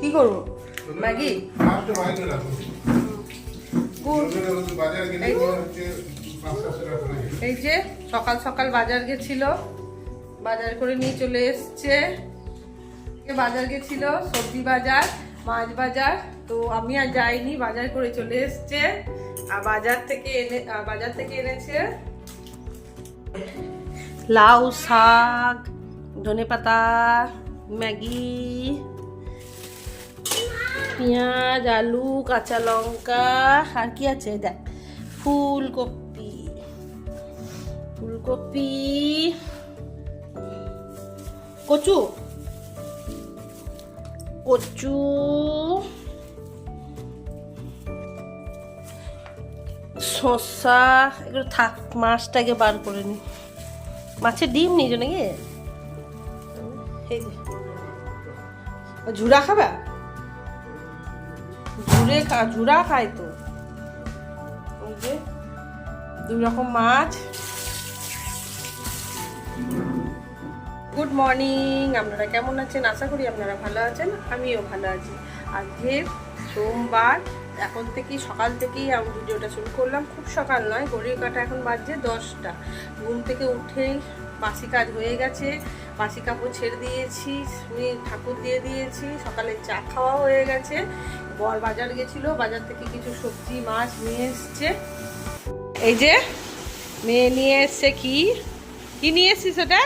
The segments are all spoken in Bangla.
কি করব? ম্যাগি। এই যে সকাল সকাল বাজার গেছিল। বাজার করে নিয়ে চলে এসছে। বাজার গেছিল সবজি বাজার মাছ বাজার। তো আমি আর যাইনি বাজার করে চলে এসছে। আর বাজার থেকে এনে বাজার থেকে এনেছে লাউ শাক ধনে পাতা ম্যাগি। পেঁয়াজ, আলু, কাঁচা লঙ্কা, আর কি আছে? দেখ, ফুলকপি। ফুলকপি, কচু। কচু। শসা, এগুলো থাক, মাছটাকে বার করে নি। মাছের ডিম নিজ নাকি? ঝুড়া খাবা? ঝুড়ে খা খায় তো। যে, দুই রকম মাছ। গুড মর্নিং আপনারা কেমন আছেন? আশা করি আপনারা ভালো আছেন, আমিও ভালো আছি। আজকে সোমবার, এখন থেকেই, সকাল থেকেই আমি ভিডিওটা শুরু করলাম। খুব সকাল নয়, ঘড়ির কাটা এখন বাজছে দশটা। ঘুম থেকে উঠেই বাসি কাজ হয়ে গেছে বাসি কাপড় ছেড়ে দিয়েছি শুয়ে ঠাকুর দিয়ে দিয়েছি সকালে চা খাওয়া হয়ে গেছে। বর বাজার গেছিল বাজার থেকে কিছু সবজি মাছ নিয়ে এসছে। এই যে মেয়ে নিয়ে এসছে কি? কি নিয়ে এসছিস সেটা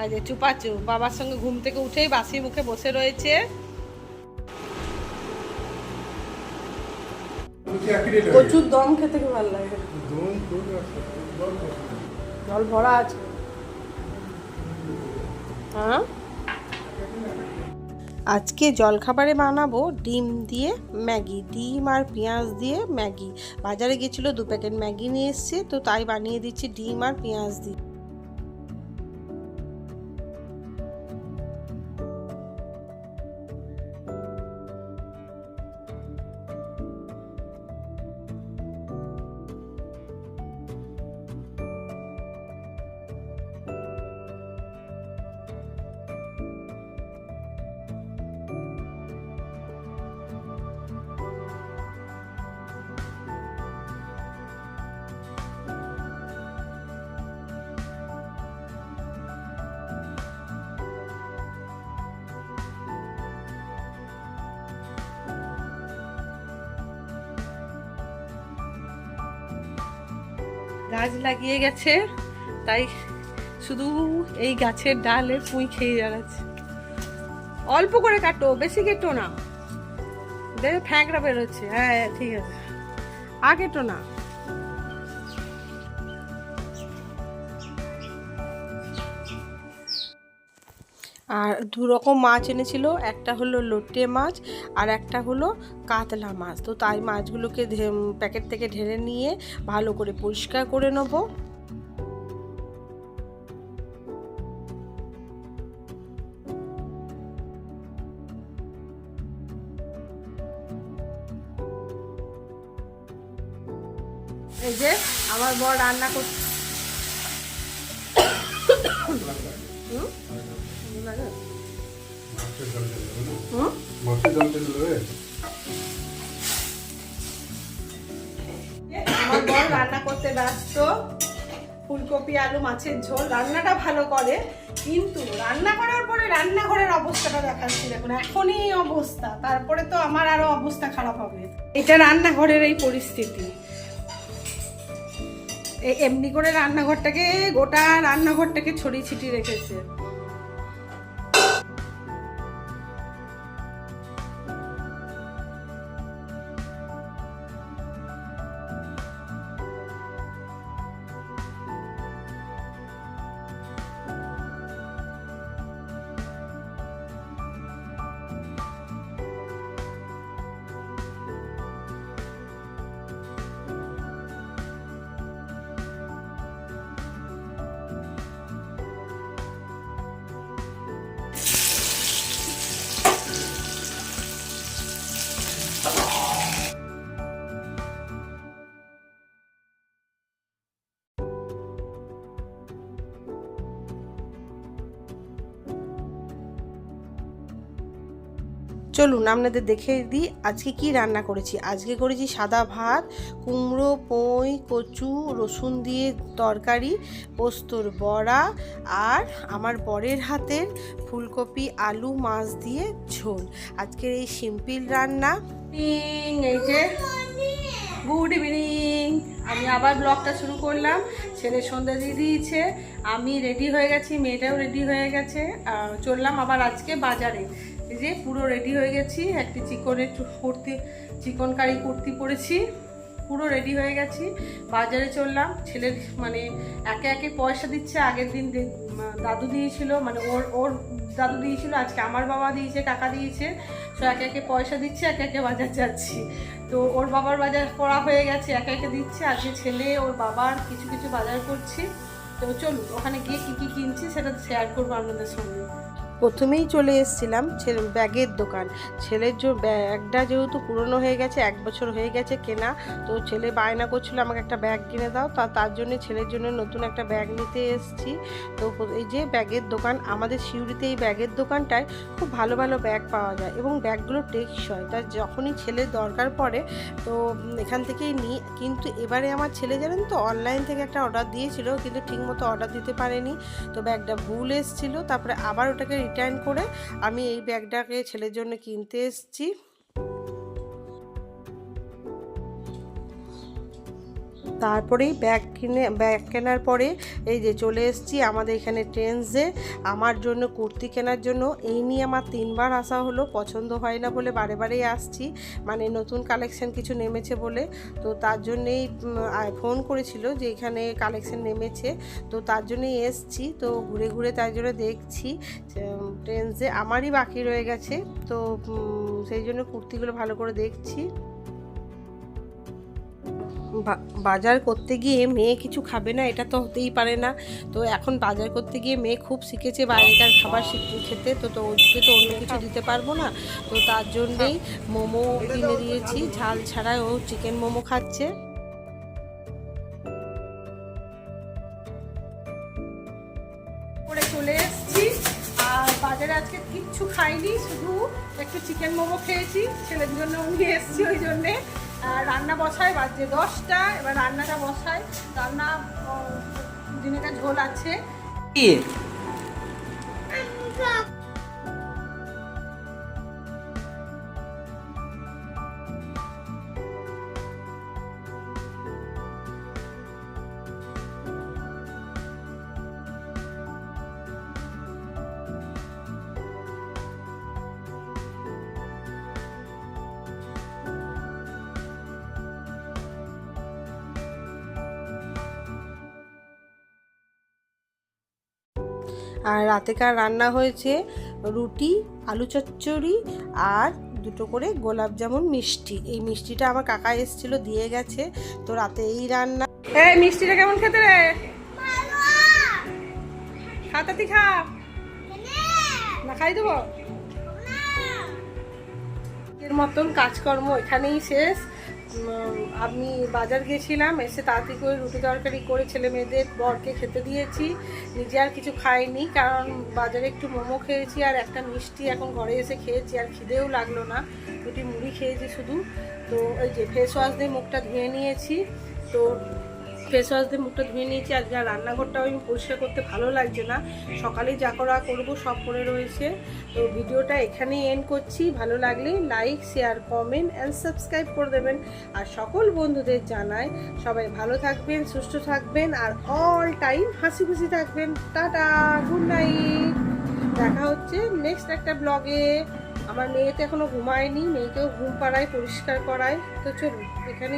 আচ্ছা চুপাচু বাবার সঙ্গে ঘুম থেকে উঠেই বাসি মুখে বসে রয়েছে। প্রচুর দম খেতে খুব ভালো লাগে। জল ভরা আছে। হ্যাঁ? আজকে জলখাবারে বানাবো ডিম দিয়ে ম্যাগি, ডিম আর পেঁয়াজ দিয়ে ম্যাগি। বাজারে গেছিল দু প্যাকেট ম্যাগি নিয়ে এসছে, তো তাই বানিয়ে দিচ্ছি ডিম আর পেঁয়াজ দিয়ে। গাছ লাগিয়ে গেছে, তাই শুধু এই গাছের ডালে পুঁই খেয়ে যাচ্ছে অল্প করে কাটো, বেশি কেটো না। দেখে ফ্যাঁকড়া বেরোচ্ছে। হ্যাঁ ঠিক আছে। আগে কেটো না। আর দু রকম মাছ এনেছিল, একটা হলো লোটে মাছ আর একটা হলো কাতলা মাছ। তো তাই মাছগুলোকে প্যাকেট থেকে ঢেলে নিয়ে ভালো করে পরিষ্কার করে নেব। এই যে আমার বর রান্না করছে আমার বর রান্না করতে ব্যস্ত। ফুলকপি আলু মাছের ঝোল রান্নাটা ভালো করে। কিন্তু রান্না করার পরে রান্নাঘরের অবস্থাটা দেখাচ্ছি। দেখুন এখনই অবস্থা। তারপরে তো আমার আরও অবস্থা খারাপ হবে। এটা রান্নাঘরের এই পরিস্থিতি। এমনি করে রান্নাঘরটাকে গোটা রান্নাঘরটাকে ছড়িয়ে ছিটিয়ে রেখেছে। চলুন আপনাদের দেখে দিই আজকে কি রান্না করেছি। আজকে করেছি সাদা ভাত, কুমড়ো, পই, কচু, রসুন দিয়ে তরকারি, পোস্তর বড়া আর আমার বরের হাতের ফুলকপি, আলু, মাছ দিয়ে ঝোল। আজকের এই সিম্পল রান্না। এই যে গুড ইভিনিং! আমি আবার ব্লগটা শুরু করলাম। ছেলে সন্ধ্যা দিয়ে দিয়েছে। আমি রেডি হয়ে গেছি, মেয়েটাও রেডি হয়ে গেছে। চললাম আবার আজকে বাজারে। যে পুরো রেডি হয়ে গেছি। একটি চিকনের কুর্তি, চিকন কারি কুর্তি পরেছি। পুরো রেডি হয়ে গেছি। বাজারে চললাম। ছেলের মানে একে একে পয়সা দিচ্ছে। আগের দিন দাদু দিয়েছিল। মানে ওর ওর দাদু দিয়েছিল। আজকে আমার বাবা দিয়েছে, কাকা দিয়েছে। তো একে একে পয়সা দিচ্ছে, একে একে বাজার যাচ্ছি। তো ওর বাবার বাজার করা হয়ে গেছে। একে একে দিচ্ছে। আজকে ছেলে, ওর বাবার কিছু কিছু বাজার করছি। তো চলুন, ওখানে গিয়ে কী কী কিনছি সেটা শেয়ার করব আপনাদের সঙ্গে। প্রথমেই চলে এসেছিলাম ছেলে ব্যাগের দোকান। ছেলের যে ব্যাগটা যেহেতু পুরনো হয়ে গেছে, এক বছর হয়ে গেছে কেনা, তো ছেলে বায়না করছিল, আমাকে একটা ব্যাগ কিনে দাও। তা, তার জন্য ছেলের জন্য নতুন একটা ব্যাগ নিতে এসেছি। তো এই যে ব্যাগের দোকান, আমাদের সিউড়িতে এই ব্যাগের দোকানটায় খুব ভালো ভালো ব্যাগ পাওয়া যায় এবং ব্যাগগুলো টেকসই। তাই যখনই ছেলের দরকার পড়ে, তো এখান থেকেই নিই কিন্তু এবারে আমার ছেলে জানেন তো, অনলাইন থেকে একটা অর্ডার দিয়েছিল, কিন্তু ঠিকমতো অর্ডার দিতে পারেনি। তো ব্যাগটা ভুল এসেছিল, তারপরে আবার ওটাকে রিটার্ন করে আমি এই ব্যাগটাকে ছেলের জন্য কিনতে এসেছি। তারপরেই ব্যাগ কিনে ব্যাগ কেনার পরে এই যে চলে এসেছি আমাদের এখানে ট্রেন্সে আমার জন্য কুর্তি কেনার জন্য এই নিয়ে আমার তিনবার আসা হলো, পছন্দ হয় না বলে বারে বারেই আসছি। মানে নতুন কালেকশন কিছু নেমেছে বলে। তো তার জন্যেই ফোন করেছিল যে এখানে কালেকশন নেমেছে। তো তার জন্যই এসছি। তো ঘুরে ঘুরে তার জন্য দেখছি ট্রেন্সে আমারই বাকি রয়ে গেছে। তো সেই জন্য কুর্তিগুলো ভালো করে দেখছি। বাজার করতে গিয়ে মেয়ে কিছু খাবে না, এটা তো হতেই পারে না। তো এখন বাজার করতে গিয়ে মেয়ে খুব শিখেছে বাইরেকার খাবার খেতে, তো তো ওদিকে তো অন্য কিছু দিতে পারব না। তো তার জন্যেই মোমো কিনে দিয়েছি, ঝাল ছাড়াই ও চিকেন মোমো খাচ্ছে। চলে এসেছি। আর বাজারে আজকে কিচ্ছু খাইনি, শুধু একটু চিকেন মোমো খেয়েছি ছেলের জন্য নিয়ে এসেছি ওই জন্যে। রান্না বসায় বাজে দশটা এবার রান্নাটা বসাই রান্না দিনেটা ঝোল আছে। আর রাতেকার রান্না হয়েছে? রুটি, আলু চচ্চড়ি আর দুটো করে গোলাপ জামুন মিষ্টি। এই মিষ্টিটা আমার কাকা এসেছিল, দিয়ে গেছে। তো রাতে এই রান্না এই মিষ্টিটা কেমন খেতে রে? খাতাতি খা। না, খাই দেবো? এর মতন কাজকর্ম এখানেই শেষ। আমি বাজার গেছিলাম, এসে তাড়াতাড়ি করে রুটি তরকারি করে ছেলে মেয়েদের বরকে খেতে দিয়েছি। নিজে আর কিছু খাইনি, কারণ বাজারে একটু মোমো খেয়েছি আর একটা মিষ্টি এখন ঘরে এসে খেয়েছি, আর খিদেও লাগল না। দুটি মুড়ি খেয়েছি শুধু। তো ওই যে ফেস ওয়াশ দিয়ে মুখটা ধুয়ে নিয়েছি। তো ফেস ওয়াশ দিয়ে মুখটা ধুয়ে নিয়েছি। আজকে আর রান্নাঘরটাও আমি পরিষ্কার করতে ভালো লাগছে না। সকালে যা করা করব সব করে রয়েছে। তো ভিডিওটা এখানেই এন্ড করছি। ভালো লাগলে like share comment and subscribe করে দেবেন। আর সকল বন্ধুদের জানায় সবাই ভালো থাকবেন, সুস্থ থাকবেন আর অল টাইম হাসি খুশি থাকবেন। টাটা গুড নাইট দেখা হচ্ছে নেক্সট একটা ব্লগে আমার মেয়ে তো এখনও ঘুমায়নি, মেয়েকেও ঘুম পাড়ায় পরিষ্কার করায়। তো চলুন এখানে